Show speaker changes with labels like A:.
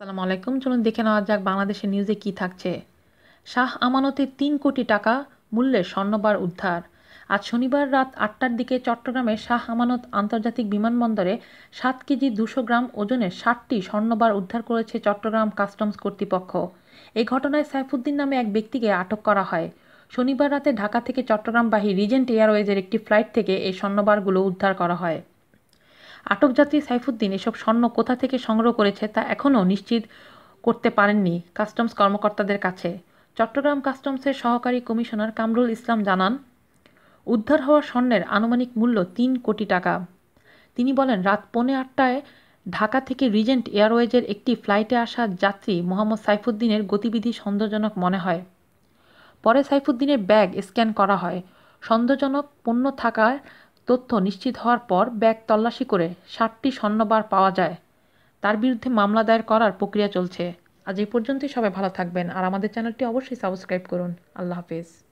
A: আসসালামু আলাইকুম। চলুন দেখে নেওয়া যাক বাংলাদেশের নিউজে কি থাকছে। শাহ আমানতে তিন কোটি টাকা মূল্যের স্বর্ণবার উদ্ধার। আজ শনিবার রাত আটটার দিকে চট্টগ্রামের শাহ আমানত আন্তর্জাতিক বিমানবন্দরে সাত কেজি দুশো গ্রাম ওজনের ষাটটি স্বর্ণবার উদ্ধার করেছে চট্টগ্রাম কাস্টমস কর্তৃপক্ষ। এই ঘটনায় সাইফুদ্দিন নামে এক ব্যক্তিকে আটক করা হয়। শনিবার রাতে ঢাকা থেকে চট্টগ্রামবাহী রিজেন্ট এয়ারওয়েজের একটি ফ্লাইট থেকে এই স্বর্ণবারগুলো উদ্ধার করা হয়। আটক যাত্রী সাইফুদ্দিন এসব স্বর্ণ কোথা থেকে সংগ্রহ করেছে তা এখনও নিশ্চিত করতে পারেননি কাস্টমস কর্মকর্তাদের কাছে। চট্টগ্রাম কাস্টমসের সহকারী কমিশনার কামরুল ইসলাম জানান, উদ্ধার হওয়া স্বর্ণের আনুমানিক মূল্য তিন কোটি টাকা। তিনি বলেন, রাত পৌনে আটটায় ঢাকা থেকে রিজেন্ট এয়ারওয়েজের একটি ফ্লাইটে আসা যাত্রী মোহাম্মদ সাইফুদ্দিনের গতিবিধি সন্দেহজনক মনে হয়। পরে সাইফুদ্দিনের ব্যাগ স্ক্যান করা হয়। সন্দেহজনক পণ্য থাকার তথ্য নিশ্চিত হওয়ার পর ব্যাগ তল্লাশি করে ষাটটি স্বর্ণবার পাওয়া যায়। তার বিরুদ্ধে মামলা দায়ের করার প্রক্রিয়া চলছে। আজ এই পর্যন্তই সবাই ভালো থাকবেন আর আমাদের চ্যানেলটি অবশ্যই সাবস্ক্রাইব করুন। আল্লাহ হাফিজ।